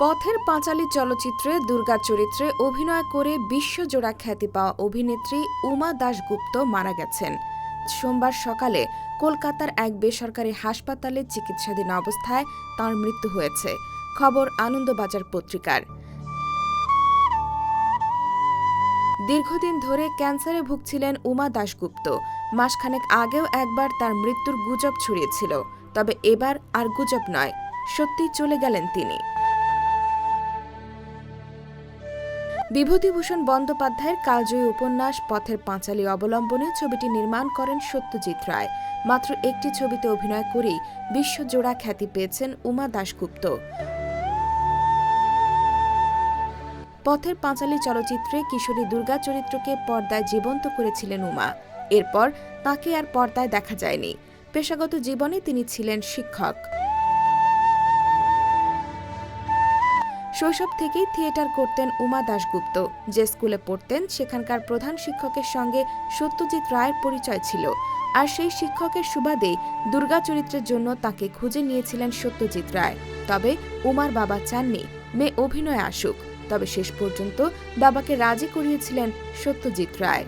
পথের পাঁচালী চলচ্চিত্রে দুর্গা চরিত্রে অভিনয় করে বিশ্বজোড়া খ্যাতি পাওয়া অভিনেত্রী উমা দাশগুপ্ত মারা গেছেন। সোমবার সকালে কলকাতার এক বেসরকারি হাসপাতালে চিকিৎসাধীন অবস্থায় তাঁর মৃত্যু হয়েছে। খবর আনন্দবাজার পত্রিকার। দীর্ঘদিন ধরে ক্যান্সারে ভুগছিলেন উমা দাশগুপ্ত। মাসখানেক আগেও একবার তার মৃত্যুর গুজব ছড়িয়েছিল। তবে এবার আর গুজব নয় সত্যি চলে গেলেন তিনি। বিভূতিভূষণ বন্দ্যোপাধ্যায়ের কালজয়ী উপন্যাস পথের পাঁচালী অবলম্বনে ছবিটি নির্মাণ করেন সত্যজিৎ রায়। মাত্র একটি ছবিতে অভিনয় করেই বিশ্বজোড়া খ্যাতি পেয়েছেন উমা দাশগুপ্ত। পথের পাঁচালী চলচ্চিত্রে কিশোরী দুর্গা চরিত্রকে পর্দায় জীবন্ত করেছিলেন উমা। এরপর তাকে আর পর্দায় দেখা যায়নি। পেশাগত জীবনে তিনি ছিলেন শিক্ষক। শৈশব থেকেই থিয়েটার করতেন উমা দাশগুপ্ত। যে স্কুলে পড়তেন, সেখানকার প্রধান শিক্ষকের সঙ্গে সত্যজিৎ রায়ের পরিচয় ছিল। আর সেই শিক্ষকের সুবাদেই দুর্গা চরিত্রের জন্য তাকে খুঁজে নিয়েছিলেন সত্যজিৎ রায়। তবে উমার বাবা চাননি, মেয়ে অভিনয়ে আসুক। তবে শেষ পর্যন্ত বাবাকে রাজি করিয়েছিলেন সত্যজিৎ রায়।